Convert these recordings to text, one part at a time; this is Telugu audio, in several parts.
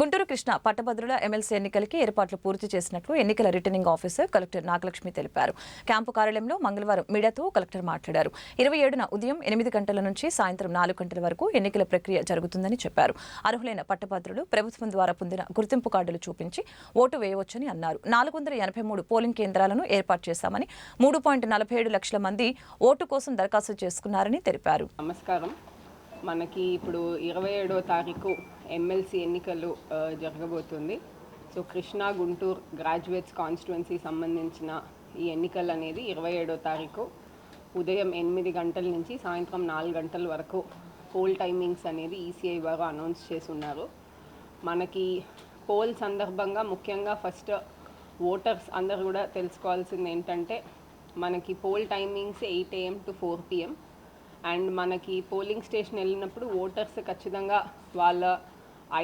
గుంటూరు కృష్ణ పట్టభద్రుల ఎమ్మెల్సీ ఎన్నికలకి ఏర్పాట్లు పూర్తి చేసినట్లు ఎన్నికల రిటర్నింగ్ ఆఫీసర్ కలెక్టర్ నాగలక్ష్మి తెలిపారు. క్యాంపు కార్యాలయంలో మంగళవారం మీడియాతో కలెక్టర్ మాట్లాడారు. ఇరవై ఏడున ఉదయం ఎనిమిది గంటల నుంచి సాయంత్రం నాలుగు గంటల వరకు ఎన్నికల ప్రక్రియ జరుగుతుందని చెప్పారు. అర్హులైన పట్టభద్రులు ప్రభుత్వం ద్వారా పొందిన గుర్తింపు కార్డులు చూపించి ఓటు వేయవచ్చని అన్నారు. నాలుగు వందల ఎనభై మూడు పోలింగ్ కేంద్రాలను ఏర్పాటు చేశామని మూడు పాయింట్ నలభై ఏడు లక్షల మంది ఓటు కోసం దరఖాస్తు చేసుకున్నారని తెలిపారు. నమస్కారం. మనకి ఇప్పుడు ఇరవై ఏడో తారీఖు ఎమ్మెల్సీ ఎన్నికలు జరగబోతుంది. So Krishna Guntur graduates constituency సంబంధించిన ఈ ఎన్నికలు అనేది ఇరవై ఏడో తారీఖు ఉదయం ఎనిమిది గంటల నుంచి సాయంత్రం నాలుగు గంటల వరకు పోల్ టైమింగ్స్ అనేది ఈసీఐ వారు అనౌన్స్ చేసి ఉన్నారు మనకి పోల్ సందర్భంగా ముఖ్యంగా ఫస్ట్ ఓటర్స్ అందరు కూడా తెలుసుకోవాల్సింది ఏంటంటే మనకి poll timings eight AM to four PM. And మనకి పోలింగ్ స్టేషన్ వెళ్ళినప్పుడు ఓటర్స్ ఖచ్చితంగా వాళ్ళ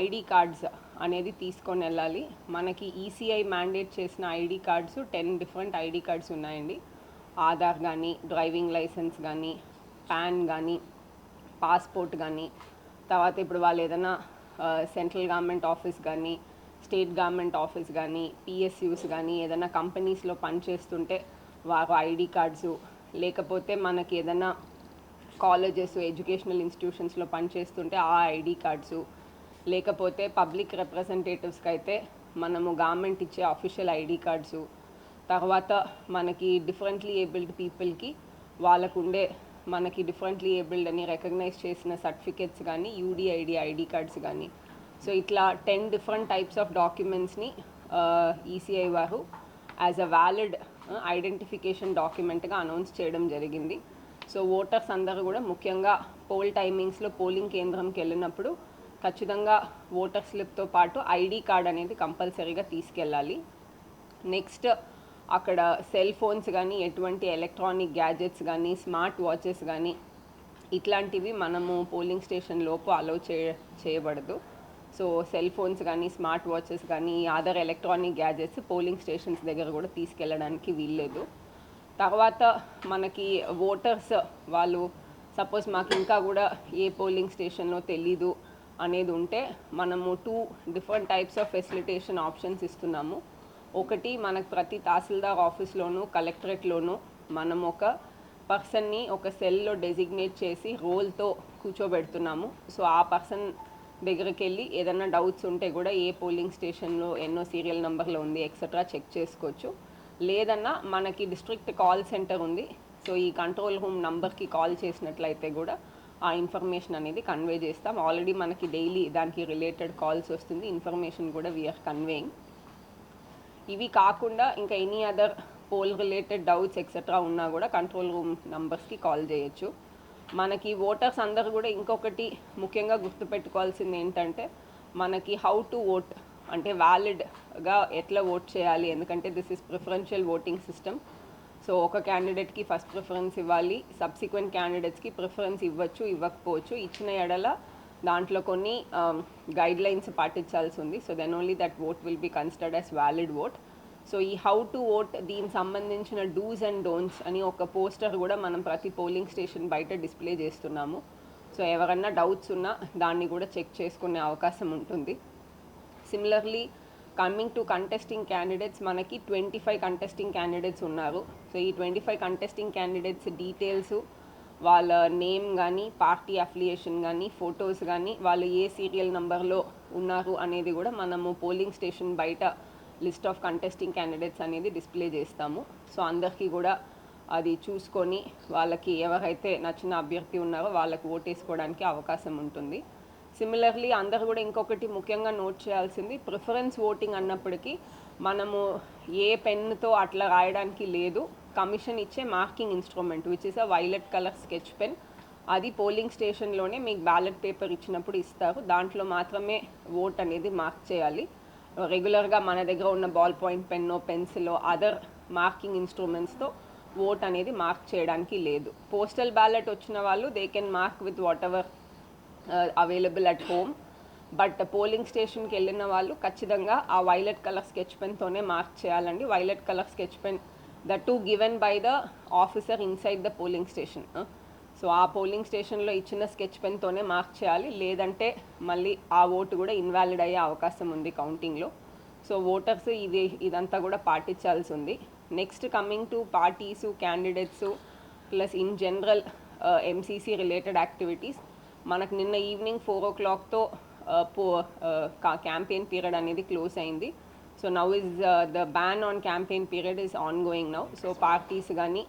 ఐడి కార్డ్స్ అనేది తీసుకొని వెళ్ళాలి. మనకి ఈసీఐ మ్యాండేట్ చేసిన ID cards ten different ID cards ఉన్నాయండి. ఆధార్ కానీ డ్రైవింగ్ లైసెన్స్ కానీ పాన్ కానీ పాస్పోర్ట్ కానీ తర్వాత ఇప్పుడు వాళ్ళు ఏదైనా సెంట్రల్ గవర్నమెంట్ ఆఫీస్ కానీ స్టేట్ గవర్నమెంట్ ఆఫీస్ కానీ పిఎస్యూస్ కానీ ఏదైనా కంపెనీస్లో పనిచేస్తుంటే వారు ఐడి కార్డ్స్ లేకపోతే మనకి ఏదైనా కాలేజెస్ ఎడ్యుకేషనల్ ఇన్స్టిట్యూషన్స్లో పనిచేస్తుంటే ఆ ఐడి కార్డ్స్ లేకపోతే పబ్లిక్ రిప్రజెంటేటివ్స్కి అయితే మనము గవర్నమెంట్ ఇచ్చే అఫీషియల్ ఐడి కార్డ్స్ తర్వాత మనకి డిఫరెంట్లీ ఏబుల్డ్ పీపుల్కి వాళ్ళకు ఉండే మనకి డిఫరెంట్లీ ఏబుల్డ్ అని రికగ్నైజ్ చేసిన సర్టిఫికేట్స్ కానీ యూడిఐడి ఐడి కార్డ్స్ కానీ సో ఇట్లా టెన్ డిఫరెంట్ టైప్స్ ఆఫ్ డాక్యుమెంట్స్ని ఈసీఐ వారు యాజ్ అ వ్యాలిడ్ ఐడెంటిఫికేషన్ డాక్యుమెంట్గా అనౌన్స్ చేయడం జరిగింది. సో ఓటర్స్ అందరూ కూడా ముఖ్యంగా పోల్ టైమింగ్స్లో పోలింగ్ కేంద్రంకి వెళ్ళినప్పుడు ఖచ్చితంగా ఓటర్ స్లిప్తో పాటు ఐడి కార్డ్ అనేది కంపల్సరీగా తీసుకెళ్ళాలి. నెక్స్ట్ అక్కడ సెల్ ఫోన్స్ కానీ ఎటువంటి ఎలక్ట్రానిక్ గ్యాజెట్స్ కానీ స్మార్ట్ వాచెస్ కానీ ఇట్లాంటివి మనము పోలింగ్ స్టేషన్ లోపు అలౌ చేయ చేయబడదు. సో సెల్ ఫోన్స్ కానీ స్మార్ట్ వాచెస్ కానీ other electronic gadgets polling stations దగ్గర కూడా తీసుకెళ్ళడానికి వీల్లేదు. తర్వాత మనకి ఓటర్స్ వాళ్ళు సపోజ్ మాకు ఇంకా కూడా ఏ పోలింగ్ స్టేషన్లో తెలీదు అనేది ఉంటే మనము two different types of facilitation options ఇస్తున్నాము. ఒకటి మనకు ప్రతి తహసీల్దార్ ఆఫీస్లోనూ కలెక్టరేట్లోనూ మనం ఒక పర్సన్ని ఒక సెల్లో డెసిగ్నేట్ చేసి రోల్తో కూర్చోబెడుతున్నాము. సో ఆ పర్సన్ దగ్గరికి వెళ్ళి ఏదైనా డౌట్స్ ఉంటే కూడా ఏ పోలింగ్ స్టేషన్లో ఎన్నో సీరియల్ నెంబర్లో ఉంది ఎక్సెట్రా చెక్ చేసుకోవచ్చు. లేదన్నా మనకి డిస్ట్రిక్ట్ కాల్ సెంటర్ ఉంది. సో ఈ కంట్రోల్ రూమ్ నంబర్కి కాల్ చేసినట్లయితే కూడా ఆ ఇన్ఫర్మేషన్ అనేది కన్వే చేస్తాం. ఆల్రెడీ మనకి డైలీ దానికి రిలేటెడ్ కాల్స్ వస్తుంది. ఇన్ఫర్మేషన్ కూడా వీఆర్ కన్వేయింగ్ ఇవి కాకుండా ఇంకా any other poll related doubts etcetera ఉన్నా కూడా కంట్రోల్ రూమ్ నంబర్స్కి కాల్ చేయొచ్చు. మనకి ఓటర్స్ అందరూ కూడా ఇంకొకటి ముఖ్యంగా గుర్తుపెట్టుకోవాల్సింది ఏంటంటే మనకి హౌ టు ఓట్ అంటే వ్యాలిడ్గా ఎట్లా ఓట్ చేయాలి? ఎందుకంటే this is preferential voting system so ఒక క్యాండిడేట్కి ఫస్ట్ ప్రిఫరెన్స్ ఇవ్వాలి. సబ్సిక్వెంట్ క్యాండిడేట్స్కి ప్రిఫరెన్స్ ఇవ్వచ్చు ఇవ్వకపోవచ్చు. ఇచ్చిన ఎడల దాంట్లో కొన్ని um, గైడ్ లైన్స్ పాటించాల్సి ఉంది. So then only that vote will be considered as valid vote so ఈ హౌ టు ఓట్ దీనికి సంబంధించిన డూస్ అండ్ డోన్స్ అని ఒక పోస్టర్ కూడా మనం ప్రతి పోలింగ్ స్టేషన్ బయట డిస్ప్లే చేస్తున్నాము. సో ఎవరన్నా డౌట్స్ ఉన్నా దాన్ని కూడా చెక్ చేసుకునే అవకాశం ఉంటుంది. Similarly coming to contesting candidates మనకి ట్వంటీ ఫైవ్ కంటెస్టింగ్ క్యాండిడేట్స్ ఉన్నారు. సో ఈ twenty five contesting candidates details వాళ్ళ నేమ్ కానీ పార్టీ అఫిలియేషన్ కానీ ఫొటోస్ కానీ వాళ్ళు ఏ సీరియల్ నెంబర్లో ఉన్నారు అనేది కూడా మనము పోలింగ్ స్టేషన్ బయట లిస్ట్ ఆఫ్ కంటెస్టింగ్ క్యాండిడేట్స్ అనేది డిస్ప్లే చేస్తాము. సో అందరికీ కూడా అది చూసుకొని వాళ్ళకి ఎవరైతే నచ్చిన అభ్యర్థి ఉన్నారో వాళ్ళకి ఓటేసుకోవడానికి అవకాశం ఉంటుంది. సిమిలర్లీ అందరు కూడా ఇంకొకటి ముఖ్యంగా నోట్ చేయాల్సింది ప్రిఫరెన్స్ ఓటింగ్ అన్నప్పటికీ మనము ఏ పెన్తో అట్లా రాయడానికి లేదు. కమిషన్ ఇచ్చే marking instrument which is a violet colour sketch pen అది పోలింగ్ స్టేషన్లోనే మీకు బ్యాలెట్ పేపర్ ఇచ్చినప్పుడు ఇస్తారు. దాంట్లో మాత్రమే ఓట్ అనేది మార్క్ చేయాలి. రెగ్యులర్గా మన దగ్గర ఉన్న బాల్ పాయింట్ పెన్నో పెన్సిలో అదర్ మార్కింగ్ ఇన్స్ట్రుమెంట్స్తో ఓట్ అనేది మార్క్ చేయడానికి లేదు. పోస్టల్ బ్యాలెట్ వచ్చిన వాళ్ళు they can mark with whatever available at home but polling స్టేషన్కి వెళ్ళిన వాళ్ళు ఖచ్చితంగా ఆ వైలెట్ కలర్ స్కెచ్ పెన్తోనే మార్క్ చేయాలండి. Violet colour sketch pen the to given by the officer inside the polling station so ఆ పోలింగ్ స్టేషన్లో ఇచ్చిన స్కెచ్ పెన్తోనే మార్క్ చేయాలి. లేదంటే మళ్ళీ ఆ ఓటు కూడా ఇన్వాలిడ్ అయ్యే అవకాశం ఉంది కౌంటింగ్లో సో ఓటర్స్ ఇది ఇదంతా కూడా పాటించాల్సి ఉంది. Next coming to parties candidates plus in general MCC related activities మనకు నిన్న ఈవినింగ్ ఫోర్ ఓ క్లాక్తో పో క్యాంపెయిన్ పీరియడ్ అనేది క్లోజ్ అయింది. So now is the ban on campaign period is ongoing now so parties కానీ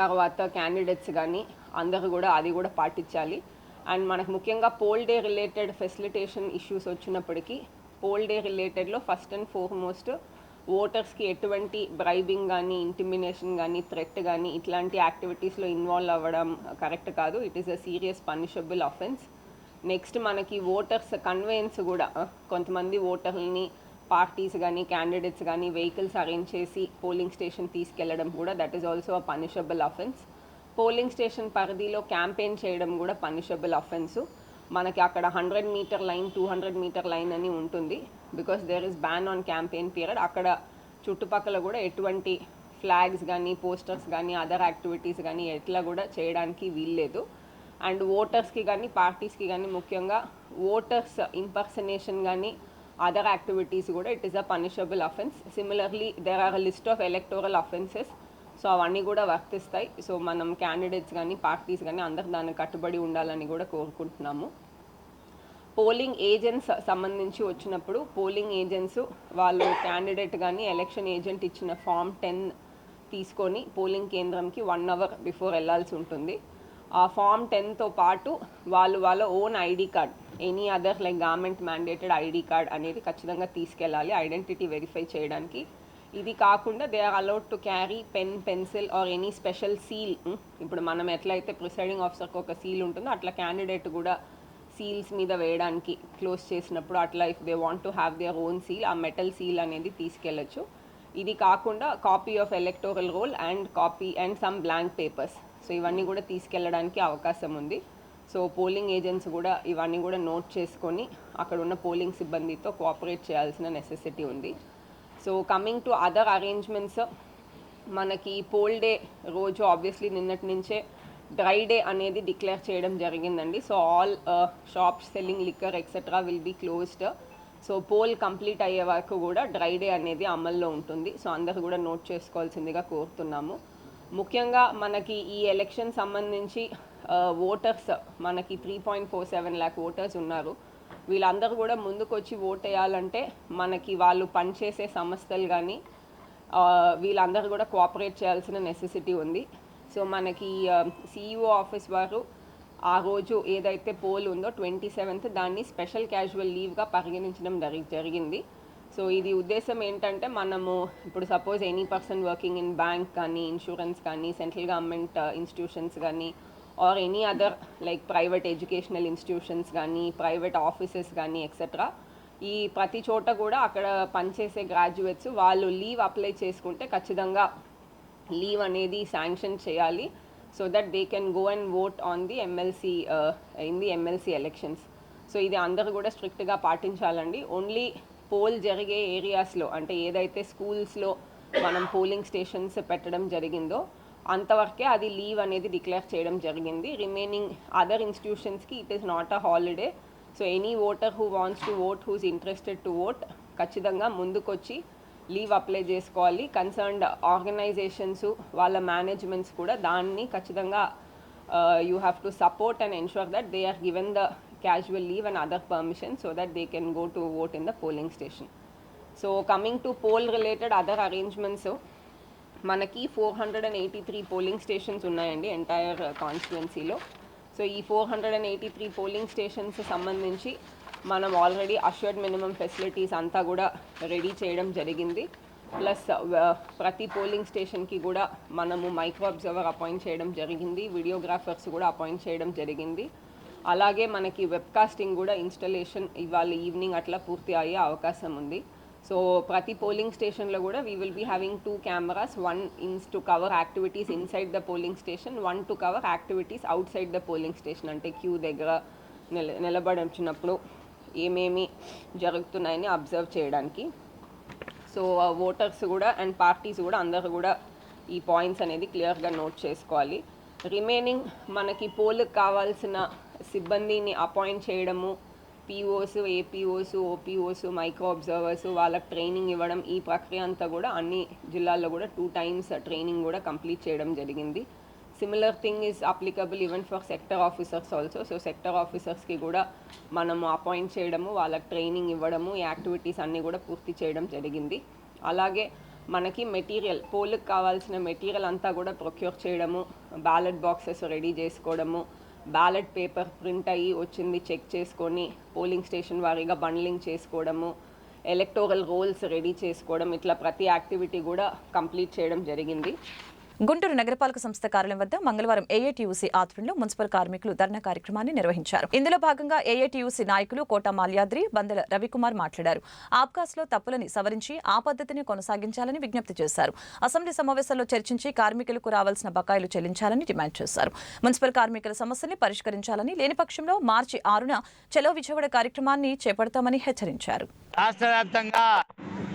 తర్వాత క్యాండిడేట్స్ కానీ అందరూ కూడా అది కూడా పాటించాలి. అండ్ మనకు ముఖ్యంగా poll day related facilitation issues వచ్చినప్పటికీ పోల్ డే రిలేటెడ్లో ఫస్ట్ అండ్ ఫోర్మోస్ట్ ఓటర్స్కి ఎటువంటి బ్రైబింగ్ కానీ ఇంటిమినేషన్ కానీ థ్రెట్ కానీ ఇట్లాంటి యాక్టివిటీస్లో ఇన్వాల్వ్ అవ్వడం కరెక్ట్ కాదు. It is a serious punishable offence next మనకి ఓటర్స్ కన్వేయన్స్ కూడా కొంతమంది ఓటర్లని పార్టీస్ కానీ క్యాండిడేట్స్ కానీ వెహికల్స్ అరేంజ్ చేసి పోలింగ్ స్టేషన్ తీసుకెళ్ళడం కూడా that is also a punishable offence polling station పరిధిలో క్యాంపెయిన్ చేయడం కూడా పనిషబుల్ అఫెన్సు మనకి అక్కడ hundred metre line two hundred metre line అని ఉంటుంది. Because there is ban on campaign period అక్కడ చుట్టుపక్కల కూడా ఎటువంటి ఫ్లాగ్స్ కానీ పోస్టర్స్ కానీ అదర్ యాక్టివిటీస్ కానీ ఎట్లా కూడా చేయడానికి వీల్లేదు. అండ్ ఓటర్స్కి కానీ పార్టీస్కి కానీ ముఖ్యంగా ఓటర్స్ ఇంపర్సనేషన్ కానీ అదర్ యాక్టివిటీస్ కూడా it is a punishable offence similarly there are a list of electoral offences so అవన్నీ కూడా వర్తిస్తాయి. సో మనం క్యాండిడేట్స్ కానీ పార్టీస్ కానీ అందరు దానికి కట్టుబడి ఉండాలని కూడా కోరుకుంటున్నాము. పోలింగ్ ఏజెంట్స్ సంబంధించి వచ్చినప్పుడు పోలింగ్ ఏజెంట్స్ వాళ్ళు క్యాండిడేట్ కానీ ఎలక్షన్ ఏజెంట్ ఇచ్చిన ఫామ్ టెన్ తీసుకొని పోలింగ్ కేంద్రంకి వన్ అవర్ బిఫోర్ వెళ్ళాల్సి ఉంటుంది. ఆ ఫామ్ టెన్తో పాటు వాళ్ళు వాళ్ళ own ID card any other like government mandated ID card అనేది ఖచ్చితంగా తీసుకెళ్ళాలి ఐడెంటిటీ వెరిఫై చేయడానికి. ఇది కాకుండా they are allowed to carry pen pencil or any special seal. ఇప్పుడు మనం ఎట్లయితే ప్రిసైడింగ్ ఆఫీసర్కి ఒక సీల్ ఉంటుందో అట్లా క్యాండిడేట్ కూడా సీల్స్ మీద వేయడానికి క్లోజ్ చేసినప్పుడు అట్లా if they want to have their own seal ఆ మెటల్ సీల్ అనేది తీసుకెళ్ళచ్చు. ఇది కాకుండా copy of electoral roll and copy and some blank papers so ఇవన్నీ కూడా తీసుకెళ్ళడానికి అవకాశం ఉంది. సో పోలింగ్ ఏజెంట్స్ కూడా ఇవన్నీ కూడా నోట్ చేసుకొని అక్కడ ఉన్న పోలింగ్ సిబ్బందితో కోఆపరేట్ చేయాల్సిన నెసెసిటీ ఉంది. So coming to other arrangements మనకి పోల్ డే రోజు ఆబ్వియస్లీ నిన్నటి నుంచే డ్రై డే అనేది డిక్లేర్ చేయడం జరిగిందండి. So all shops selling liquor etcetera will be closed so poll complete అయ్యే వరకు కూడా డ్రై డే అనేది అమల్లో ఉంటుంది. సో అందరు కూడా నోట్ చేసుకోవాల్సిందిగా కోరుతున్నాము. ముఖ్యంగా మనకి ఈ ఎలక్షన్ సంబంధించి uh, ఓటర్స్ మనకి three point four seven lakh voters ఉన్నారు. వీళ్ళందరూ కూడా ముందుకొచ్చి ఓట్ వేయాలంటే మనకి వాళ్ళు పనిచేసే సంస్థలు కానీ uh, వీళ్ళందరూ కూడా కోఆపరేట్ చేయాల్సిన నెసెసిటీ ఉంది. సో మనకి సిఇఓ ఆఫీస్ వారు ఆ రోజు ఏదైతే పోల్ ఉందో ట్వంటీ సెవెంత్ దాన్ని స్పెషల్ క్యాజువల్ లీవ్గా పరిగణించడం జరి జరిగింది. సో ఇది ఉద్దేశం ఏంటంటే మనము ఇప్పుడు suppose any person working in bank కానీ ఇన్సూరెన్స్ కానీ సెంట్రల్ గవర్నమెంట్ ఇన్స్టిట్యూషన్స్ కానీ or any other like private educational institutions కానీ ప్రైవేట్ ఆఫీసెస్ కానీ ఎక్సెట్రా ఈ ప్రతి చోట కూడా అక్కడ పనిచేసే గ్రాడ్యుయేట్స్ వాళ్ళు లీవ్ అప్లై చేసుకుంటే ఖచ్చితంగా లీవ్ అనేది శాంక్షన్ చేయాలి so that they can go and vote on the MLC in the MLC elections so ఇది అందరూ కూడా స్ట్రిక్ట్గా పాటించాలండి. ఓన్లీ పోల్ జరిగే ఏరియాస్లో అంటే ఏదైతే స్కూల్స్లో మనం పోలింగ్ స్టేషన్స్ పెట్టడం జరిగిందో అంతవరకే అది లీవ్ అనేది డిక్లేర్ చేయడం జరిగింది. Remaining other ఇన్స్టిట్యూషన్స్కి it is not a holiday so any voter who wants to vote who's interested to vote ఖచ్చితంగా ముందుకొచ్చి లీవ్ అప్లై చేసుకోవాలి. కన్సర్న్డ్ ఆర్గనైజేషన్స్ వాళ్ళ మేనేజ్మెంట్స్ కూడా దాన్ని ఖచ్చితంగా you have to support and ensure that they are given the casual leave and other permission so that they can go to vote in the polling station so coming to poll related other arrangements మనకి four hundred and eighty three polling stations ఉన్నాయండి ఎంటైర్ కాన్స్టిట్యున్సీలో సో ఈ four hundred and eighty three polling stations సంబంధించి మనం ఆల్రెడీ అష్యూర్డ్ మినిమం ఫెసిలిటీస్ అంతా కూడా రెడీ చేయడం జరిగింది. ప్లస్ uh, ప్రతి పోలింగ్ స్టేషన్కి కూడా మనము మైక్రో అబ్జర్వర్ అపాయింట్ చేయడం జరిగింది. వీడియోగ్రాఫర్స్ కూడా అపాయింట్ చేయడం జరిగింది. అలాగే మనకి వెబ్కాస్టింగ్ కూడా ఇన్స్టలేషన్ ఇవాళ ఈవినింగ్ అట్లా పూర్తి అయ్యే అవకాశం ఉంది. సో ప్రతి పోలింగ్ స్టేషన్లో కూడా we will be having two cameras one ins to cover activities inside the polling station one to cover activities outside the polling station అంటే క్యూ దగ్గర నిల నిలబడి వచ్చినప్పుడు ఏమేమి జరుగుతున్నాయని అబ్జర్వ్ చేయడానికి. సో ఓటర్స్ కూడా అండ్ పార్టీస్ కూడా అందరూ కూడా ఈ పాయింట్స్ అనేది క్లియర్గా నోట్ చేసుకోవాలి. రిమైనింగ్ మనకి పోల్కి కావాల్సిన సిబ్బందిని అపాయింట్ చేయడము POs APOs OPOs micro observers వాళ్ళకి ట్రైనింగ్ ఇవ్వడం ఈ ప్రక్రియ అంతా కూడా అన్ని జిల్లాల్లో కూడా టూ టైమ్స్ ట్రైనింగ్ కూడా కంప్లీట్ చేయడం జరిగింది. Similar thing is applicable even for sector officers also so sector ఆఫీసర్స్కి కూడా మనము అపాయింట్ చేయడము వాళ్ళకి ట్రైనింగ్ ఇవ్వడము ఈ యాక్టివిటీస్ అన్నీ కూడా పూర్తి చేయడం జరిగింది. అలాగే మనకి మెటీరియల్ పోల్కి కావాల్సిన మెటీరియల్ అంతా కూడా ప్రొక్యూర్ చేయడము బ్యాలెట్ బాక్సెస్ రెడీ చేసుకోవడము బ్యాలెట్ పేపర్ ప్రింట్ అయ్యి వచ్చింది చెక్ చేసుకొని పోలింగ్ స్టేషన్ వారీగా బండ్లింగ్ చేసుకోవడము ఎలక్టోరల్ రోల్స్ రెడీ చేసుకోవడం ఇట్లా ప్రతి యాక్టివిటీ కూడా కంప్లీట్ చేయడం జరిగింది. గుంటూరు నగరపాలక సంస్థ కార్యాలయం వద్ద మంగళవారం ఏఐటీయూసీ ఆధ్వర్యంలో మున్సిపల్ కార్మికులు ధర్నా కార్యక్రమాన్ని నిర్వహించారు. ఇందులో భాగంగా ఏఐటీయూసీ నాయకులు కోట మాల్యాద్రి బందల రవికుమార్ మాట్లాడారు. ఆబ్కాస్లో తప్పులని సవరించి ఆ పద్ధతిని కొనసాగించాలని విజ్ఞప్తి చేశారు. అసెంబ్లీ సమావేశంలో చర్చించి కార్మికులకు రావాల్సిన బకాయిలు చెల్లించాలని డిమాండ్ చేశారు. మున్సిపల్ కార్మికుల సమస్యల్ని పరిష్కరించాలని లేని పక్షంలో మార్చి ఆరున చలో విజయవాడ కార్యక్రమాన్ని చేపడతామని హెచ్చరించారు. రాష్ట్ర వ్యాప్తంగా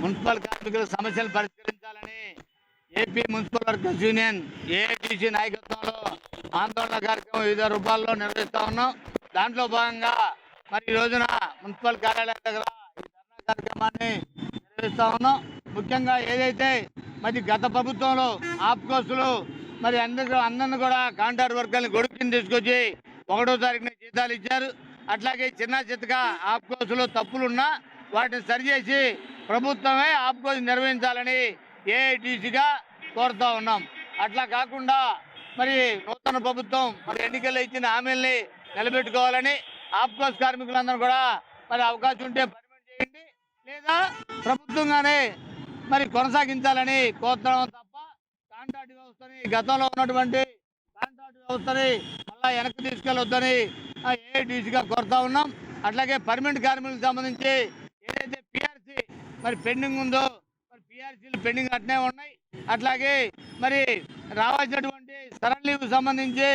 మున్సిపల్ కార్మికుల సమస్యలు పరిష్కరించాలని AP municipal workers union AITC నాయకత్వంలో ఆందోళన కార్యక్రమం వివిధ రూపాల్లో నిర్వహిస్తా ఉన్నాం. దాంట్లో భాగంగా మరి ఈ రోజున మున్సిపల్ కార్యాలయం దగ్గర ఈ ధర్నా కార్యక్రమాన్ని నిర్వహిస్తా ఉన్నాం. ముఖ్యంగా ఏదైతే మరి గత ప్రభుత్వంలో ఆప్కోసులు మరి అందరూ అందరిని కూడా కాంట్రాక్ట్ వర్కర్ని గొడుగు తీసుకొచ్చి ఒకటో తారీఖున జీతాలు ఇచ్చారు. అట్లాగే చిన్న చిత్తగా తప్పులు తప్పులున్నా వాటిని సరిచేసి ప్రభుత్వమే ఆప్కోస్ నిర్వహించాలని ఏఐటీసీగా కోరుతా ఉన్నాం. అట్లా కాకుండా మరి నూతన ప్రభుత్వం మరి ఎన్నికల్లో ఇచ్చిన హామీల్ని నిలబెట్టుకోవాలని ఆప్కోస్ కార్మికులందరూ కూడా మరి అవకాశం ఉంటే పర్మిట్ చేయండి. లేదా ప్రభుత్వంగానే మరి కొనసాగించాలని కోరుతున్నాం తప్ప కాంట్రాక్ట్ వ్యవస్థని గతంలో ఉన్నటువంటి కాంట్రాక్ట్ వ్యవస్థని మళ్ళా వెనక్కి తీసుకెళ్ళొద్దని ఏఐటీసీగా కోరుతా ఉన్నాం. అట్లాగే పర్మనెంట్ కార్మికులకు సంబంధించి ఏదైతే పిఆర్సీ మరి పెండింగ్ ఉందో మరి పిఆర్సీలు పెండింగ్ అట్నే ఉన్నాయి. అట్లాగే మరి రావాల్సినటువంటి సరళ లీవ్ సంబంధించి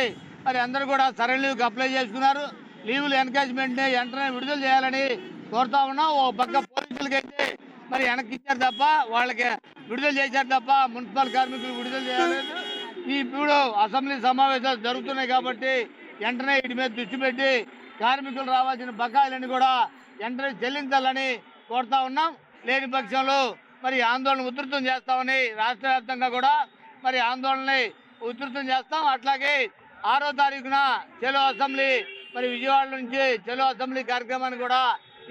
మరి అందరూ కూడా సరళ లీవ్కి అప్లై చేసుకున్నారు. లీవులు ఎన్కాజ్మెంట్ని వెంటనే విడుదల చేయాలని కోరుతా ఉన్నాం. ఓ పక్క పోలీసులకి అయితే మరి వెనక్కి ఇచ్చారు తప్ప వాళ్ళకి విడుదల చేశారు తప్ప మున్సిపల్ కార్మికులు విడుదల చేయలేదు. ఈ ఇప్పుడు అసెంబ్లీ సమావేశాలు జరుగుతున్నాయి కాబట్టి వెంటనే వీటి మీద దృష్టి పెట్టి కార్మికులు రావాల్సిన బకాయిలని కూడా వెంటనే చెల్లించాలని కోరుతా ఉన్నాం. లేని పక్షంలో మరి ఆందోళన ఉధృతం చేస్తామని రాష్ట్ర వ్యాప్తంగా కూడా మరి ఆందోళనని ఉధృతం చేస్తాం. అట్లాగే ఆరో తారీఖున చెలో అసెంబ్లీ మరి విజయవాడ నుంచి చెలో అసెంబ్లీ కార్యక్రమాన్ని కూడా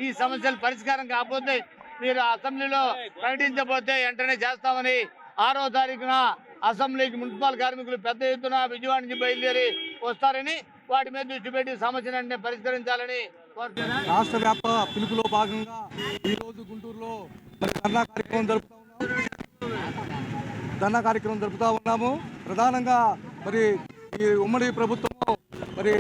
ఈ సమస్యలు పరిష్కారం కాకపోతే మీరు అసెంబ్లీలో ప్రకటించబోతే వెంటనే చేస్తామని ఆరో తారీఖున అసెంబ్లీకి మున్సిపల్ కార్మికులు పెద్ద ఎత్తున విజయవాడ నుంచి బయలుదేరి వస్తారని వాటి మీద దృష్టి పెట్టి సమస్యను పరిష్కరించాలని రాష్ట్ర వ్యాప్త పిలుపులో భాగంగా ఈరోజు గుంటూరులో మరి ధర్నా కార్యక్రమం జరుపుతా ఉన్నాము ధర్నా కార్యక్రమం జరుపుతా ఉన్నాము. ప్రధానంగా మరి ఈ ఉమ్మడి ప్రభుత్వం మరి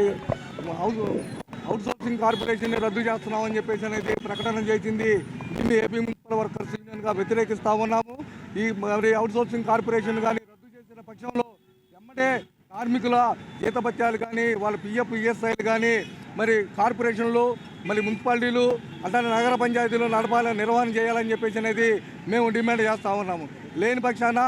అవుట్ సోర్సింగ్ కార్పొరేషన్ రద్దు చేస్తున్నామని చెప్పేసి అనేది ప్రకటన చేసింది. దీన్ని ఏపీ మున్సిపల్ వర్కర్స్ యూనియన్గా వ్యతిరేకిస్తా ఉన్నాము. ఈ మరి అవుట్ సోర్సింగ్ కార్పొరేషన్ కానీ రద్దు చేసిన పక్షంలో వెంబడే కార్మికుల జీతభత్యాలు కానీ వాళ్ళ పిఎఫ్ ఈఎస్ఐలు కానీ మరి కార్పొరేషన్లు మళ్ళీ మున్సిపాలిటీలు అట్లానే నగర పంచాయతీలు నడపాలని నిర్వహణ చేయాలని చెప్పేసి అనేది మేము డిమాండ్ చేస్తూ ఉన్నాము. లేని పక్షాన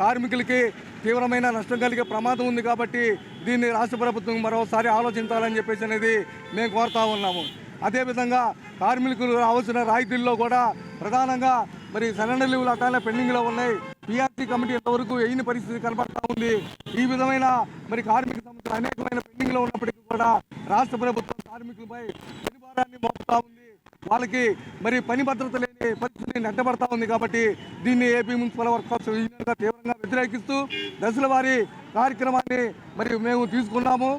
కార్మికులకి తీవ్రమైన నష్టం కలిగే ప్రమాదం ఉంది కాబట్టి దీన్ని రాష్ట్ర ప్రభుత్వం మరోసారి ఆలోచించాలని చెప్పేసి అనేది మేము కోరుతా ఉన్నాము. అదేవిధంగా కార్మికులు రావాల్సిన రాయితీల్లో కూడా ప్రధానంగా మరి సరెండర్ లీవ్లు అట్లానే పెండింగ్లో ఉన్నాయి. పిఆర్సీ కమిటీ ఇంతవరకు వేయని పరిస్థితి కనబడతా ఉంది? ఈ విధమైన మరి కార్మిక సమస్యలు అనేకమైన పెండింగ్లో ఉన్నప్పటికీ కూడా రాష్ట్ర ప్రభుత్వం కార్మికులపై పని భారాన్ని మోపుతా ఉంది. వాళ్ళకి మరి పని భద్రత లేని పరిస్థితి నెట్టబడతా ఉంది కాబట్టి దీన్ని ఏపీ మున్సిపల్ వర్కర్స్ యూనియన్గా తీవ్రంగా వ్యతిరేకిస్తూ దశల వారి కార్యక్రమాన్ని మరి మేము తీసుకున్నాము.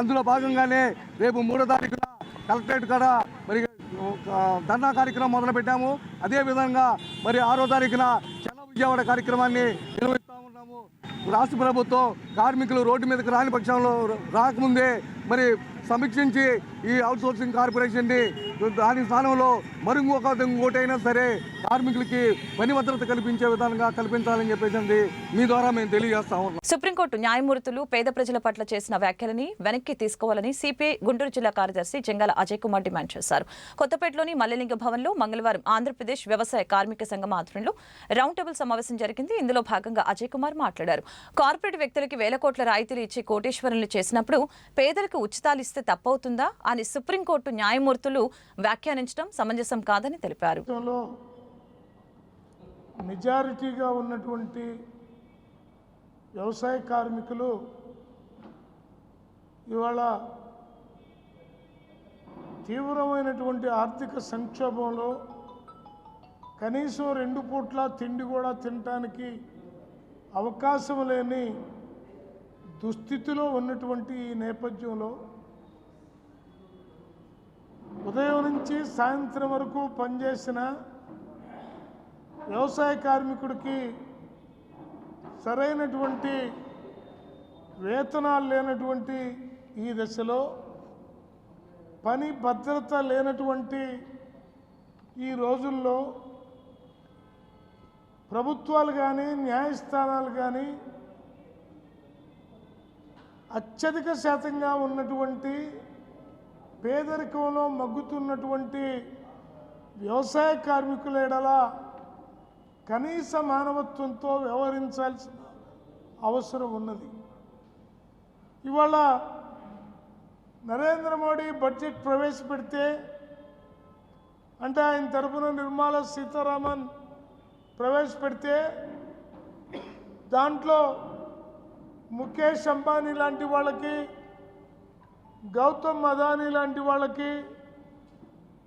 అందులో భాగంగానే రేపు మూడో తారీఖున కలెక్టరేట్ కాడ మరి ధర్నా కార్యక్రమం మొదలుపెట్టాము. అదేవిధంగా మరి ఆరో తారీఖున విజయవాడ కార్యక్రమాన్ని నిర్వహిస్తా ఉన్నాము. రాష్ట్ర ప్రభుత్వం కార్మికులు రోడ్డు మీదకి రాని పక్షంలో రాకముందే మరి సమీక్షించి ఈ అవుట్సోర్సింగ్ కార్పొరేషన్ని దాని స్థానంలో మరింకొక ఇంకోటైనా సరే కార్మికులకి పని భద్రత కల్పించే విధంగా కల్పించాలని చెప్పేసి మీ ద్వారా మేము తెలియజేస్తా ఉన్నాం. సుప్రీంకోర్టు న్యాయమూర్తులు పేద ప్రజల పట్ల చేసిన వ్యాఖ్యలని వెనక్కి తీసుకోవాలని సిపిఐ గుంటూరు జిల్లా కార్యదర్శి జంగాల అజయ్ కుమార్ డిమాండ్ చేశారు. కొత్తపేటలోని మల్లెలింగ భవన్లో మంగళవారం ఆంధ్రప్రదేశ్ వ్యవసాయ కార్మిక సంఘం ఆధ్వర్యంలో రౌండ్ టేబుల్ సమావేశం జరిగింది. ఇందులో భాగంగా అజయ్ కుమార్ మాట్లాడారు. కార్పొరేట్ వ్యక్తులకి వేల కోట్ల రాయితీలు ఇచ్చి కోటేశ్వరులు చేసినప్పుడు పేదలకు ఉచితాలు ఇస్తే తప్పవుతుందా అని సుప్రీంకోర్టు న్యాయమూర్తులు వ్యాఖ్యానించడం సమంజసం కాదని తెలిపారు. మెజారిటీగా ఉన్నటువంటి వ్యవసాయ కార్మికులు ఇవాళ తీవ్రమైనటువంటి ఆర్థిక సంక్షోభంలో కనీసం రెండు పూట్ల తిండి కూడా తినటానికి అవకాశం లేని దుస్థితిలో ఉన్నటువంటి ఈ నేపథ్యంలో ఉదయం నుంచి సాయంత్రం వరకు పనిచేసిన వ్యవసాయ కార్మికుడికి సరైనటువంటి వేతనాలు లేనటువంటి ఈ దశలో పని భద్రత లేనటువంటి ఈ రోజుల్లో ప్రభుత్వాలు కానీ న్యాయస్థానాలు కానీ అత్యధిక శాతంగా ఉన్నటువంటి పేదరికంలో మగ్గుతున్నటువంటి వ్యవసాయ కార్మికుల ఎడల కనీస మానవత్వంతో వ్యవహరించాల్సిన అవసరం ఉన్నది. ఇవాళ నరేంద్ర మోడీ బడ్జెట్ ప్రవేశపెడితే అంటే ఆయన తరపున నిర్మలా సీతారామన్ ప్రవేశపెడితే దాంట్లో ముఖేష్ అంబానీ లాంటి వాళ్ళకి గౌతమ్ అదానీ లాంటి వాళ్ళకి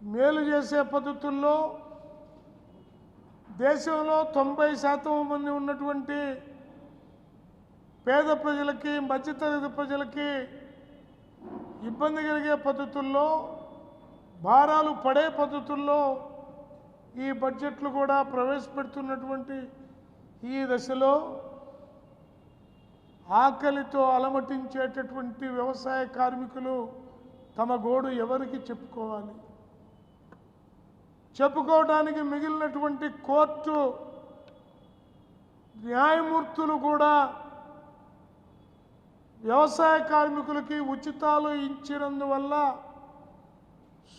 మేలు చేసే పద్ధతుల్లో దేశంలో తొంభై శాతం మంది ఉన్నటువంటి పేద ప్రజలకి మధ్యతరగతి ప్రజలకి ఇబ్బంది కలిగే పద్ధతుల్లో భారాలు పడే పద్ధతుల్లో ఈ బడ్జెట్లు కూడా ప్రవేశపెడుతున్నటువంటి ఈ దశలో ఆకలితో అలమటించేటటువంటి వ్యవసాయ కార్మికులు తమ గోడు ఎవరికి చెప్పుకోవాలి? చెప్పుకోవడానికి మిగిలినటువంటి కోర్టు న్యాయమూర్తులు కూడా వ్యవసాయ కార్మికులకి ఉచితాలు ఇచ్చినందువల్ల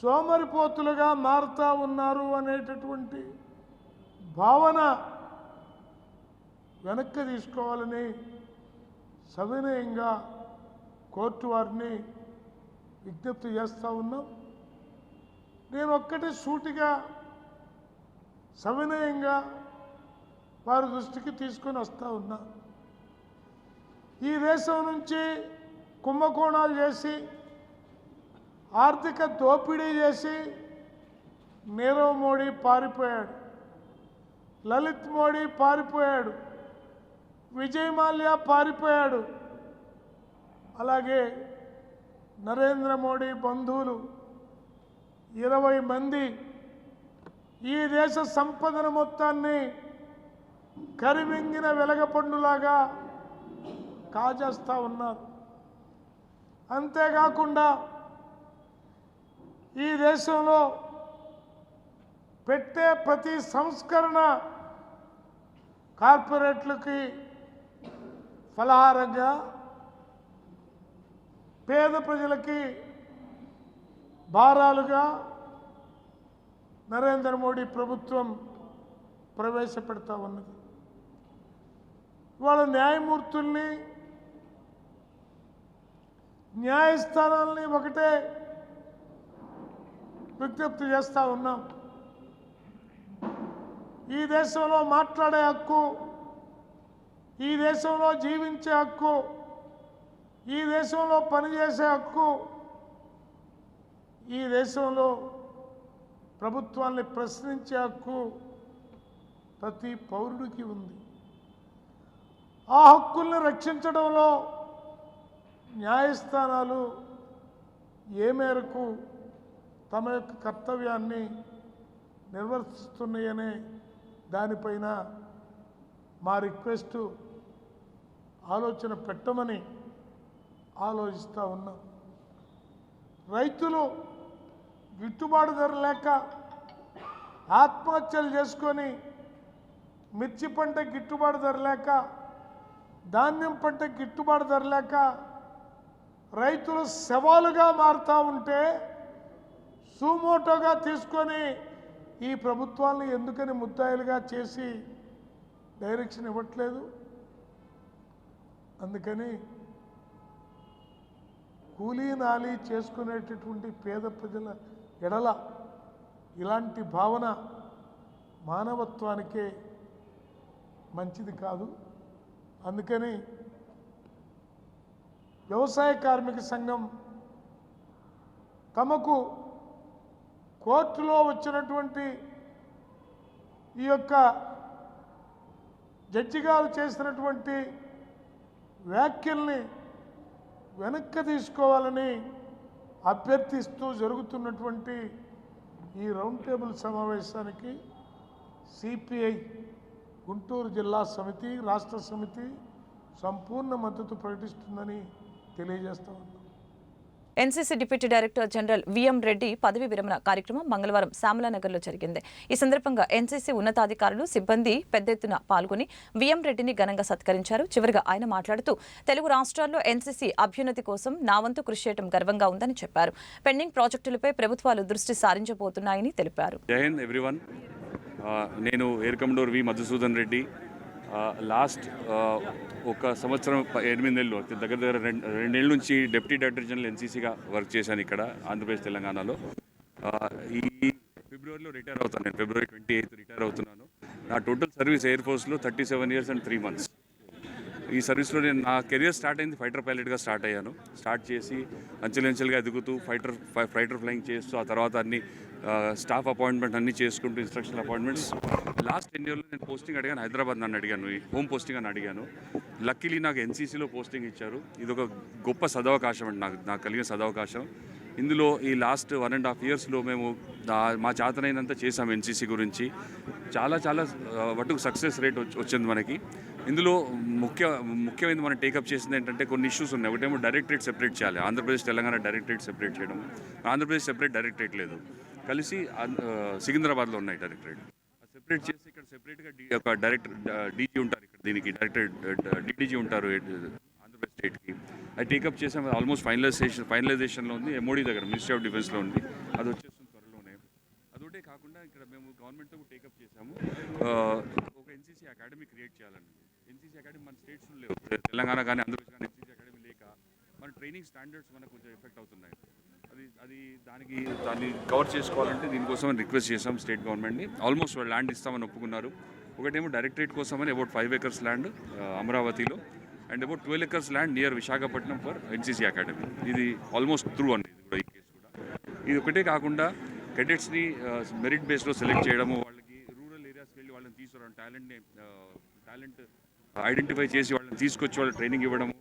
సోమరిపోతులుగా మారుతా ఉన్నారు అనేటటువంటి భావన వెనక్కి తీసుకోవాలని సవినయంగా కోర్టు వారిని విజ్ఞప్తి చేస్తూ ఉన్నాం. నేను ఒక్కటే సూటిగా సవినయంగా వారి దృష్టికి తీసుకొని వస్తూ ఉన్నా. ఈ దేశం నుంచి కుంభకోణాలు చేసి ఆర్థిక దోపిడీ చేసి నీరవ్ మోడీ పారిపోయాడు. లలిత్ మోడీ పారిపోయాడు. విజయ్ మాల్యా పారిపోయాడు. అలాగే నరేంద్ర మోడీ బంధువులు ఇరవై మంది ఈ దేశ సంపదను మొత్తాన్ని కరిమింగిన వెలగపండులాగా కాజేస్తూ ఉన్నారు. అంతేకాకుండా ఈ దేశంలో పెట్టే ప్రతి సంస్కరణ కార్పొరేట్లకి ఫలహారంగా పేద ప్రజలకి భారాలుగా నరేంద్ర మోడీ ప్రభుత్వం ప్రవేశపెడతా ఉన్నది. వాళ్ళ న్యాయమూర్తుల్ని న్యాయస్థానాల్ని ఒకటే విజ్ఞప్తి చేస్తూ ఉన్నాం. ఈ దేశంలో మాట్లాడే హక్కు ఈ దేశంలో జీవించే హక్కు ఈ దేశంలో పనిచేసే హక్కు ఈ దేశంలో ప్రభుత్వాన్ని ప్రశ్నించే హక్కు ప్రతి పౌరుడికి ఉంది. ఆ హక్కుల్ని రక్షించడంలో న్యాయస్థానాలు ఏ మేరకు తమ యొక్క కర్తవ్యాన్ని నిర్వర్తిస్తున్నాయనే దానిపైన మా రిక్వెస్టు ఆలోచన పెట్టమని ఆలోచిస్తూ ఉన్నాం. రైతులు గిట్టుబాటు ధర లేక ఆత్మహత్యలు చేసుకొని మిర్చి పంట గిట్టుబాటు ధర లేక ధాన్యం పంట గిట్టుబాటు ధర లేక రైతులు సవాలుగా మారుతూ ఉంటే సుమోటోగా తీసుకొని ఈ ప్రభుత్వాలను ఎందుకని ముద్దాయిలుగా చేసి డైరెక్షన్ ఇవ్వట్లేదు? అందుకని కూలీ నాలి చేసుకునేటటువంటి పేద ప్రజల ఎడల ఇలాంటి భావన మానవత్వానికే మంచిది కాదు. అందుకని వ్యవసాయ కార్మిక సంఘం తమకు కోర్టులో వచ్చినటువంటి ఈ యొక్క జడ్జి గారు చేసినటువంటి వ్యాఖ్యల్ని వెనక్కి తీసుకోవాలని అభ్యర్థిస్తూ జరుగుతున్నటువంటి ఈ రౌండ్ టేబుల్ సమావేశానికి సిపిఐ గుంటూరు జిల్లా సమితి రాష్ట్ర సమితి సంపూర్ణ మద్దతు ప్రకటిస్తుందని తెలియజేస్తా NCC deputy director general VM Reddy పదవి విరమణ కార్యక్రమం మంగళవారం శ్యామలానగర్లో జరిగింది. ఈ సందర్భంగా ఎన్సీసీ ఉన్నతాధికారులు సిబ్బంది పెద్ద ఎత్తున పాల్గొని విఎం రెడ్డిని ఘనంగా సత్కరించారు. చివరిగా ఆయన మాట్లాడుతూ తెలుగు రాష్ట్రాల్లో ఎన్సీసీ అభ్యున్నతి కోసం నా వంతు కృషి చేయడం గర్వంగా ఉందని చెప్పారు. పెండింగ్ ప్రాజెక్టులపై ప్రభుత్వాలు దృష్టి సారించబోతున్నాయని తెలిపారు. నేను ఎయిర్ ఎవ్రీవన్. నేను వి మధుసూదన్ రెడ్డి. లాస్ట్ ఒక సంవత్సరం ఎనిమిది నెలలు దగ్గర దగ్గర రెండు రెండేళ్ళ నుంచి డిప్యూటీ డైరెక్టర్ జనరల్ ఎన్సీసీగా వర్క్ చేశాను ఇక్కడ ఆంధ్రప్రదేశ్ తెలంగాణలో. ఈ ఫిబ్రవరిలో రిటైర్ అవుతాను నేను ఫిబ్రవరి ట్వంటీ ఎయిత్ రిటైర్ అవుతున్నాను. నా total service air ఫోర్స్లో thirty seven years and three months. ఈ సర్వీస్లో నేను నా కెరియర్ స్టార్ట్ అయింది ఫైటర్ పైలట్గా స్టార్ట్ అయ్యాను. స్టార్ట్ చేసి అంచెలంచెలుగా ఎదుగుతూ ఫైటర్ ఫైటర్ ఫ్లయింగ్ చేస్తూ ఆ తర్వాత అన్ని స్టాఫ్ అపాయింట్మెంట్ అన్ని చేసుకుంటూ ఇన్స్ట్రక్షన్ అపాయింట్మెంట్స్ లాస్ట్ టెన్ ఇయర్లో నేను పోస్టింగ్ అడిగాను హైదరాబాద్ నన్ను అడిగాను ఈ హోమ్ పోస్టింగ్ అని అడిగాను. లక్కీలీ నాకు ఎన్సీసీలో పోస్టింగ్ ఇచ్చారు. ఇది ఒక గొప్ప సదవకాశం అండి నాకు నాకు కలిగిన సదవకాశం. ఇందులో ఈ లాస్ట్ వన్ అండ్ హాఫ్ ఇయర్స్లో మేము దా- మా చేతనైనంత చేసాం ఎన్సీసీ గురించి. చాలా చాలా ఆ, మటుకు సక్సెస్ రేట్ వచ్చింది మనకి. ఇందులో ముఖ్య ముఖ్యమైనది మనం టేకప్ చేసింది ఏంటంటే కొన్ని ఇష్యూస్ ఉన్నాయి. ఒకటేమో డైరెక్టరేట్ సెపరేట్ చేయాలి. ఆంధ్రప్రదేశ్ తెలంగాణ డైరెక్టరేట్ సెపరేట్ చేయడం. ఆంధ్రప్రదేశ్ సెపరేట్ డైరెక్టరేట్ లేదు. కలిసి సికింద్రాబాద్లో ఉన్నాయి డైరెక్టరేట్. సెపరేట్ చేసి ఇక్కడ సెపరేట్గా డి ఒక డైరెక్టర్ డీజీ ఉంటారు ఇక్కడ దీనికి డైరెక్టర్ డిడిజీ ఉంటారు ఆంధ్రప్రదేశ్ స్టేట్కి. అది టేకప్ చేసాం ఆల్మోస్ట్ ఫైనలైజేషన్ ఫైనలైజేషన్లో ఉంది ఎంఓడి దగ్గర మినిస్ట్రీ ఆఫ్ డిఫెన్స్లో ఉంది. అది వచ్చేస్తుంది త్వరలోనే. అదొకటే కాకుండా ఇక్కడ మేము గవర్నమెంట్తో టేకప్ చేసాము. ఒక ఎన్సీసీ అకాడమీ క్రియేట్ చేయాలండి ఎన్సీసీ అకాడమీ మన స్టేట్స్లో లేవు. తెలంగాణ కానీ ఆంధ్రప్రదేశ్ కానీ ఎన్సీసీ అకాడమీ లేక మన ట్రైనింగ్ స్టాండర్డ్స్ మనకు కొంచెం ఎఫెక్ట్ అవుతున్నాయి. అది అది దానికి దాన్ని కవర్ చేసుకోవాలంటే దీనికోసం రిక్వెస్ట్ చేశాం స్టేట్ గవర్నమెంట్ని. ఆల్మోస్ట్ వాళ్ళు ల్యాండ్ ఇస్తామని ఒప్పుకున్నారు. ఒకటేమో డైరెక్టరేట్ కోసమని అబౌట్ ఫైవ్ ఎకర్స్ ల్యాండ్ అమరావతిలో. And about twelve acres land near Visakhapatnam for NCC academy. ఇది ఆల్మోస్ట్ త్రూ అండి ఇది కూడా ఈ కేసు కూడా. ఇది ఒకటే కాకుండా కెడెట్స్ని మెరిట్ బేస్లో సెలెక్ట్ చేయడము వాళ్ళకి రూరల్ ఏరియాస్కి వెళ్ళి వాళ్ళని తీసుకురావడం టాలెంట్ని టాలెంట్ ఐడెంటిఫై చేసి వాళ్ళని తీసుకొచ్చి వాళ్ళ ట్రైనింగ్ ఇవ్వడము.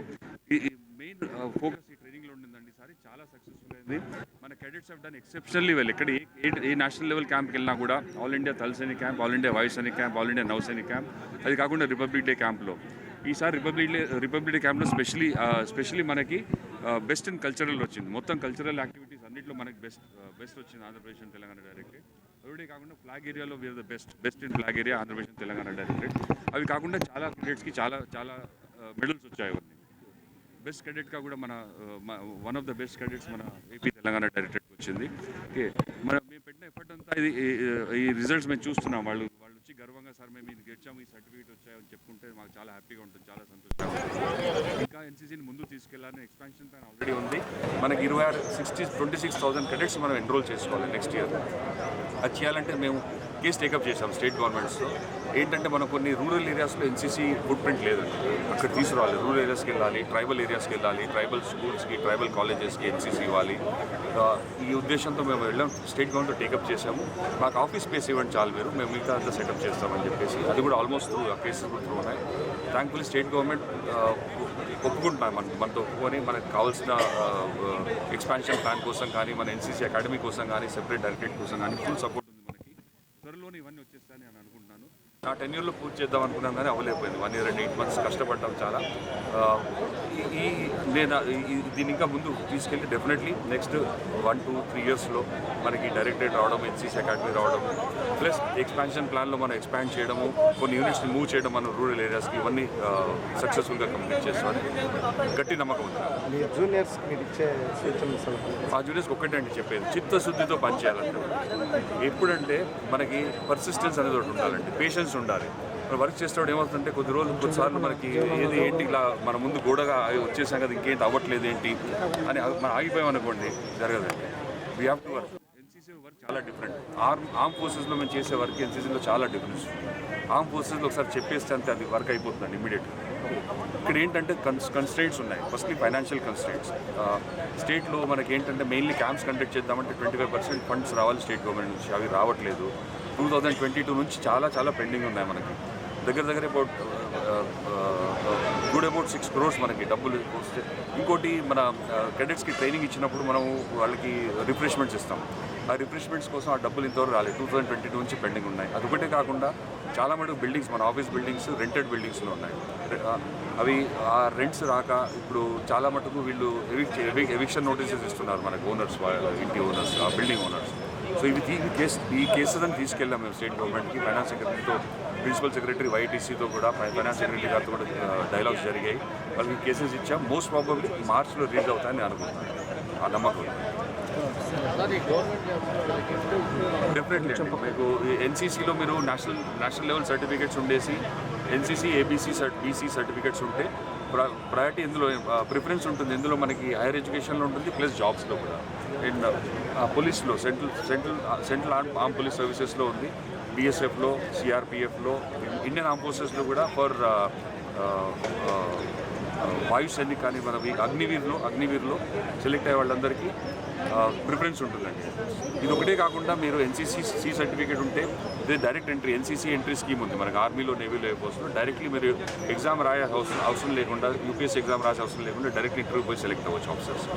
మెయిన్ ఫోకస్ ఈ ట్రైనింగ్లో ఉండిందండి ఈసారి చాలా సక్సెస్ఫుల్ అయింది మన cadets have done exceptionally well ఎక్కడ ఏ నేషనల్ లెవెల్ క్యాంప్కి వెళ్ళినా కూడా all India Thal camp all India Vayu camp all India Nau camp అది కాకుండా రిపబ్లిక్ డే క్యాంప్లో ఈసారి రిపబ్లిక్ డే రిపబ్లిక్ డే క్యాంప్లో స్పెషలీ స్పెషలీ మనకి బెస్ట్ ఇన్ కల్చరల్ వచ్చింది. మొత్తం కల్చరల్ యాక్టివిటీస్ అన్నింటిలో మనకి బెస్ట్ బెస్ట్ వచ్చింది ఆంధ్రప్రదేశ్ తెలంగాణ డైరెక్టరేట్ అవిడే కాకుండా ఫ్లాగ్ ఏరియాలో we are the best best in flag area Andhra Pradesh Telangana directorate అవి కాకుండా చాలా క్రికెట్స్కి చాలా చాలా మెడల్స్ వచ్చాయి అవన్నీ బెస్ట్ క్రెడిట్గా కూడా మన one of the best credits మన ఏపీ తెలంగాణ డైరెక్టరేట్కి వచ్చింది. ఓకే మన మేము పెట్టిన ఎఫర్ట్ అంతా ఇది ఈ- రిజల్ట్స్ మేము చూస్తున్నాం వాళ్ళు. వచ్చి గర్వంగా సార్ మేము ఇది గెలిచాము ఈ సర్టిఫికేట్ వచ్చాయని చెప్పుకుంటే మాకు చాలా హ్యాపీగా ఉంటుంది చాలా సంతోషంగా ఇంకా ఎన్సీసీని ముందు తీసుకెళ్ళాలని ఎక్స్పాన్షన్ ప్లాన్ ఆల్రెడీ ఉంది. మనకి ఇరవై ఆరు sixty twenty six thousand credits మనం ఎన్రోల్ చేసుకోవాలి నెక్స్ట్ ఇయర్ అది చేయాలంటే మేము కేసు టేకప్ చేసాం స్టేట్ గవర్నమెంట్స్లో ఏంటంటే మనం కొన్ని రూరల్ ఏరియాస్లో ఎన్సీసీ ఫుట్ ప్రింట్ లేదు. అక్కడ తీసుకురావాలి రూరల్ ఏరియాస్కి వెళ్ళాలి ట్రైబల్ ఏరియాస్కి వెళ్ళాలి ట్రైబల్ స్కూల్స్కి ట్రైబల్ కాలేజెస్కి ఎన్సీసీ ఇవ్వాలి. ఈ ఉద్దేశంతో మేము వెళ్ళాం. స్టేట్ గవర్నమెంట్ టేకప్ చేసాము మాకు ఆఫీస్ స్పేస్ ఇవ్వండి చాలు మీరు. మేము మిగతా అంతా సెటప్ చేస్తామని చెప్పేసి. అది కూడా ఆల్మోస్ట్ త్రూ కేసెస్ కూడా త్రూ ఉన్నాయి. థ్యాంక్ఫుల్లీ స్టేట్ గవర్నమెంట్ ఒప్పుకుంటున్నాం మన మనతో ఒప్పుకొని మనకు కావాల్సిన ఎక్స్పాన్షన్ ప్లాన్ కోసం కానీ మన ఎన్సీసీ అకాడమీ కోసం కానీ సెపరేట్ డైరెక్టరేట్ కోసం కానీ ఫుల్ సపోర్ట్ ఉంది మనకి త్వరలోనే ఇవన్నీ వచ్చేస్తాయని నేను అనుకుంటున్నాను నా టెన్యూర్లో పూర్తి చేద్దాం అనుకున్నాం కానీ అవ్వలేకపోయింది. One year and eight months కష్టపడ్డాం చాలా. ఈ- నేను ఈ- దీన్ని ఇంకా ముందు తీసుకెళ్ళి definitely next one two three ఇయర్స్లో మనకి డైరెక్టరేట్ రావడం ఎన్సీసీ అకాడమీ రావడం ప్లస్ ఎక్స్పాన్షన్ ప్లాన్లో మనం ఎక్స్పాండ్ చేయడము కొన్ని యూనిట్స్ని మూవ్ చేయడం మన రూరల్ ఏరియాస్కి ఇవన్నీ సక్సెస్ఫుల్గా కంప్లీట్ చేస్తామని గట్టి నమ్మకం ఉంది జూనియర్స్ ఆ జూనియర్స్ ఒక్కటండి చెప్పేది. చిత్తశుద్ధితో పనిచేయాలంటే. ఎప్పుడంటే మనకి పర్సిస్టెన్స్ అనేది ఒకటి ఉండాలండి. పేషెన్స్ ఉండాలి. మనం వర్క్ చేసేవాడు ఏమవుతుందంటే కొద్ది రోజులు కొద్దిసార్లు మనకి ఏది ఏంటి ఇలా మన ముందు గోడగా వచ్చేసాం కదా ఇంకేంటి అవ్వట్లేదు ఏంటి అని మనం ఆగిపోయాం అనుకోండి జరగదండి. We have to work NCC work చాలా డిఫరెంట్ ఆర్మ్ ఆర్మ్ ఫోర్సెస్లో మేము చేసే వర్క్ ఎన్సీసీలో చాలా డిఫరెన్స్ ఆర్మ్ ఫోర్సెస్లో ఒకసారి చెప్పేస్తే అంతే అది వర్క్ అయిపోతుందండి ఇమీడియట్గా ఇక్కడ ఏంటంటే కన్స్ కన్స్ట్రైంట్స్ ఉన్నాయి. ఫస్ట్లీ ఫైనాన్షియల్ కన్స్ట్రైంట్స్ స్టేట్లో మనకి ఏంటంటే మెయిన్లీ క్యాంప్స్ కండక్ట్ చేద్దామంటే ట్వంటీ ఫైవ్ పర్సెంట్ ఫండ్స్ రావాలి స్టేట్ గవర్నమెంట్ నుంచి. అవి రావట్లేదు. టూ థౌజండ్ ట్వంటీ టూ నుంచి చాలా చాలా పెండింగ్ ఉన్నాయి మనకి. దగ్గర దగ్గర about good about six crores మనకి డబ్బులు వస్తే ఇంకోటి మన క్రెడిట్స్కి ట్రైనింగ్ ఇచ్చినప్పుడు మనం వాళ్ళకి రిఫ్రెష్మెంట్స్ ఇస్తాం. ఆ రిఫ్రెష్మెంట్స్ కోసం ఆ డబ్బులు ఇంతవరకు రాలేదు. టూ థౌసండ్ ట్వంటీ టూ నుంచి పెండింగ్ ఉన్నాయి. అదొకటే కాకుండా చాలా మటుకు బిల్డింగ్స్ మన ఆఫీస్ బిల్డింగ్స్ రెంటెడ్ బిల్డింగ్స్లో ఉన్నాయి. అవి ఆ రెంట్స్ రాక ఇప్పుడు చాలా మటుకు వీళ్ళు ఎవిక్ ఎవిక్షన్ నోటీసెస్ ఇస్తున్నారు మనకు ఓనర్స్ ఇంటి ఓనర్స్ ఆ బిల్డింగ్ ఓనర్స్ సో ఇవి ఈ కేసు ఈ కేసెస్ తీసుకెళ్ళాం మేము స్టేట్ గవర్నమెంట్కి ఫైనాన్స్ సెక్రటరీతో ప్రిన్సిపల్ సెక్రటరీ వైటీసీతో కూడా ఫై- ఫైనాన్స్ సెక్రటరీ గారితో కూడా డైలాగ్స్ జరిగాయి. వాళ్ళకి కేసెస్ ఇచ్చాం. మోస్ట్ ప్రాబబ్లీ మార్చ్లో రిలీజ్ అవుతాయని అనుకుంటున్నాను. ఆ నమ్మకం డెఫినెట్లీ మీకు ఎన్సీసీలో మీరు నేషనల్ నేషనల్ లెవెల్ సర్టిఫికేట్స్ ఉండేసి NCC A B C cert B C certificates ఉంటే ప్రయారిటీ ఇందులో ప్రిఫరెన్స్ ఉంటుంది. ఇందులో మనకి హైయర్ ఎడ్యుకేషన్లో ఉంటుంది ప్లస్ జాబ్స్లో కూడా. And uh, పోలీస్లో central central central arm arm police సర్వీసెస్లో ఉంది. బీఎస్ఎఫ్లో సిఆర్పిఎఫ్లో ఇండియన్ ఆర్మ్ ఫోర్సెస్లో కూడా ఫర్ వాయు సైనిక్ కానీ మన అగ్నివీర్లో అగ్నివీర్లో సెలెక్ట్ అయ్యే వాళ్ళందరికీ ప్రిఫరెన్స్ ఉంటుందండి. ఇది ఒకటే కాకుండా మీరు ఎన్సీసీ సి సర్టిఫికేట్ ఉంటే ఇది direct entry NCC entry scheme ఉంది. మనకి ఆర్మీలో నేవీలో ఏ డైరెక్ట్లీ మీరు ఎగ్జామ్ రాయ అవసరం అవసరం లేకుండా యూపీఎస్సీ ఎగ్జామ్ రాసే అవసరం లేకుండా డైరెక్ట్ ఇంటర్వ్యూ పోయి సెలెక్ట్ అవ్వచ్చు ఆఫీసర్స్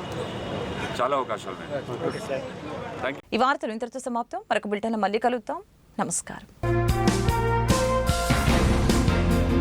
చాలా అవకాశాలు ఉన్నాయి. ఈ వార్తలు ఇంతటితో సమాప్తం. మరొక బిల్టన్ మళ్ళీ కలుద్దాం. నమస్కారం.